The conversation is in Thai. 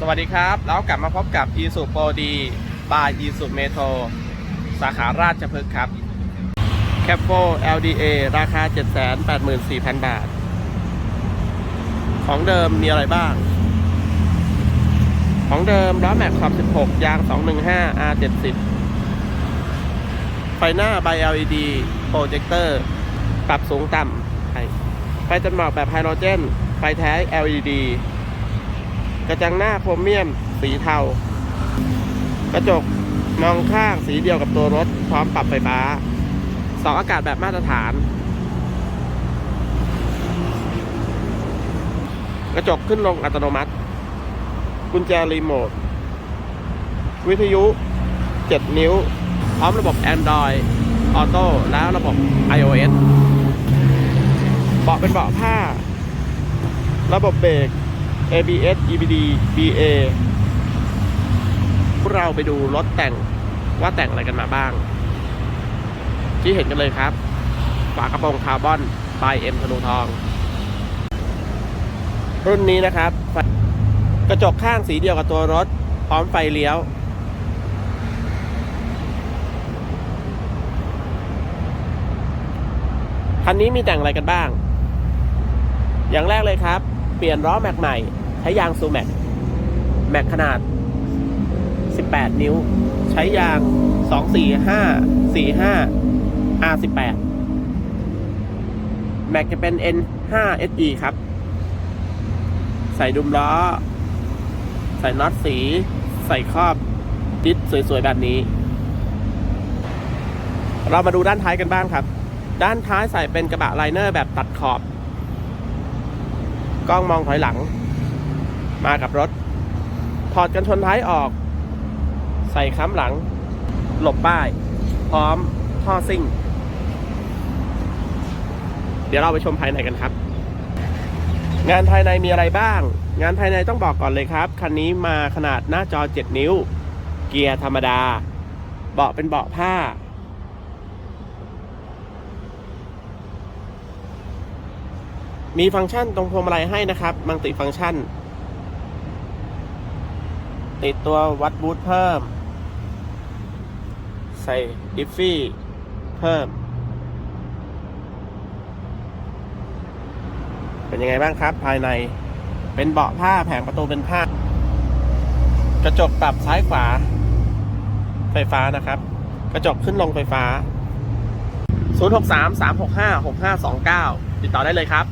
สวัสดีครับ แล้วกลับมาพบกับ e s u p r o d บาย e s u Metro สาขาราชพฤกษ์ครับ c a p 4 LDA ราคา 784,000 บาท ของเดิมมีอะไรบ้าง ของเดิมล้อแม็กขอบ 16 ยาง 215 R70 ไฟหน้า by LED โปรเจคเตอร์ ปรับสูงต่ำไฟจนหมอกแบบไฮโดรเจน ไฟแท้ LED กระจังหน้าโครเมียม สีเทา กระจกมองข้างสีเดียวกับตัวรถ พร้อมปรับไฟฟ้าสองอากาศแบบมาตรฐาน กระจกขึ้นลงอัตโนมัติ กุญแจรีโมท วิทยุ 7 นิ้ว พร้อมระบบ Android Auto แล้วระบบ iOS เบาะเป็นเบาะผ้า ระบบเบรก ABS EBD BA พวกเราไปดูรถแต่งว่าแต่งอะไรกันมาบ้าง ที่เห็นกันเลยครับฝากระโปรงคาร์บอนบายเอ็มธนูทอง รุ่นนี้นะครับ กระจกข้างสีเดียวกับตัวรถ พร้อมไฟเลี้ยว คันนี้มีแต่งอะไรกันบ้าง อย่างแรกเลยครับ เปลี่ยนล้อแม็กใหม่ ใช้ยางซูแม็กแม็กขนาด 18 นิ้ว ใช้ยาง 245 45 R18 แม็กจะเป็น N5 SE ครับ ใส่ดุมล้อ ใส่น็อตสี ใส่ครอบดิสสวยๆ แบบนี้ เรามาดูด้านท้ายกันบ้างครับ ด้านท้ายใส่เป็นกระบะไลเนอร์แบบตัดขอบ กล้องมองถอยหลัง มากับรถ ถอดกันชนท้ายออก ใส่ค้ำหลัง หลบป้าย พร้อมท่อซิ่ง เดี๋ยวเราไปชมภายในกันครับ งานภายในมีอะไรบ้าง งานภายในต้องบอกก่อนเลยครับ คันนี้มาขนาดหน้าจอ 7 นิ้ว เกียร์ธรรมดา เบาะเป็นเบาะผ้า มีฟังก์ชันตรงพวงมาลัยให้นะครับ มังติฟังก์ชัน ติดตัววัดบูทเพิ่ม ใส่ดิฟฟี่เพิ่ม เป็นยังไงบ้างครับ ภายในเป็นเบาะผ้าแผงประตูเป็นผ้ากระจกปรับซ้ายขวา ไฟฟ้านะครับ กระจกขึ้นลงไฟฟ้า 063 365 6529 ติดต่อได้เลยครับ